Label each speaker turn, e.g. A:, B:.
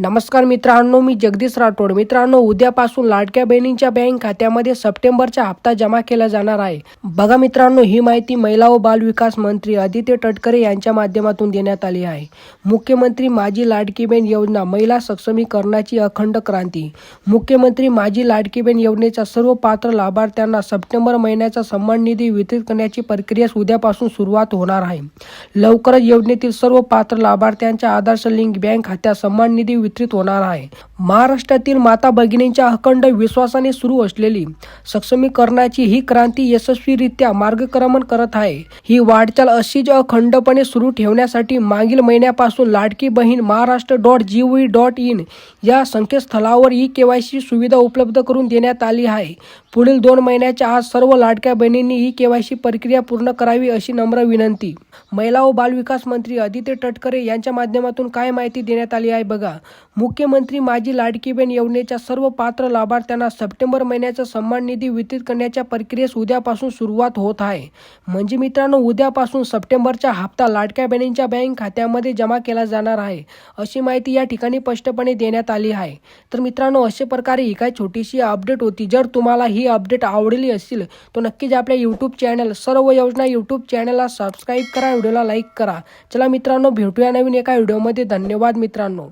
A: नमस्कार मित्रांनो मी जगदीश राठोड. मित्रांनो उद्यापासून लाडक्या बहिणींच्या बँक खात्यामध्ये सप्टेंबरचा हप्ता जमा केला जाणार आहे. बघा मित्रांनो ही माहिती महिला व बाल विकास मंत्री आदित्य तटकरे यांच्या माध्यमातून देण्यात आली आहे. मुख्यमंत्री माझी लाडकी बहीण योजना महिला सक्षमीकरणाची अखंड क्रांती. मुख्यमंत्री माझी लाडकी बहीण योजनेच्या सर्व पात्र लाभार्थ्यांना सप्टेंबर महिन्याचा सन्मान निधी वितरित करण्याची प्रक्रिया उद्यापासून सुरुवात होणार आहे. लवकरच योजनेतील सर्व पात्र लाभार्थ्यांच्या आदर्श लिंक बँक खात्यात सन्मान निधी वितरित होणार आहे. महाराष्ट्रातील माता भगिनींच्या अखंड विश्वासाने सुरू असलेली सक्षमीकरणाची ही क्रांती यशस्वीरित्या मार्गक्रमण करत आहे. ही वाटचाल अशीच अखंडपणे सुरू ठेवण्यासाठी मागील महिन्यापासून Ladki Bahin Maharashtra dot G V dot in या संकेतस्थळावर ई केवायसी सुविधा उपलब्ध करून देण्यात आली आहे. पुढील दोन महिन्याच्या आज सर्व लाडक्या बहिणींनी ई केवायसी प्रक्रिया पूर्ण करावी अशी नम्र विनंती. महिला व बालविकास मंत्री आदित्य तटकरे यांच्या माध्यमातून काय माहिती देण्यात आली आहे बघा. मुख्यमंत्री माझी लाडकीबेन येवनेच्या योजनेच्या सर्व पात्र लाभार्थ्यांना सप्टेंबर महिन्याचा सन्मान निधी वितरित करण्याच्या प्रक्रियेस उद्यापासून सुरुवात होत आहे. म्हणजे मित्रांनो उद्यापासून सप्टेंबरचा हप्ता लाडक्या बहिणींच्या बँक खात्यामध्ये जमा केला जाणार आहे अशी माहिती या ठिकाणी स्पष्टपणे देण्यात आली आहे. तर मित्रांनो अशा प्रकारे ही काय छोटीशी अपडेट होती. जर तुम्हाला ही अपडेट आवडली असेल तर नक्कीच आपल्या यूट्यूब चॅनल सर्व योजना यूट्यूब चॅनलला सबस्क्राईब करा व्हिडिओला लाईक करा. चला मित्रांनो भेटूया नवीन एका व्हिडिओमध्ये. धन्यवाद मित्रांनो.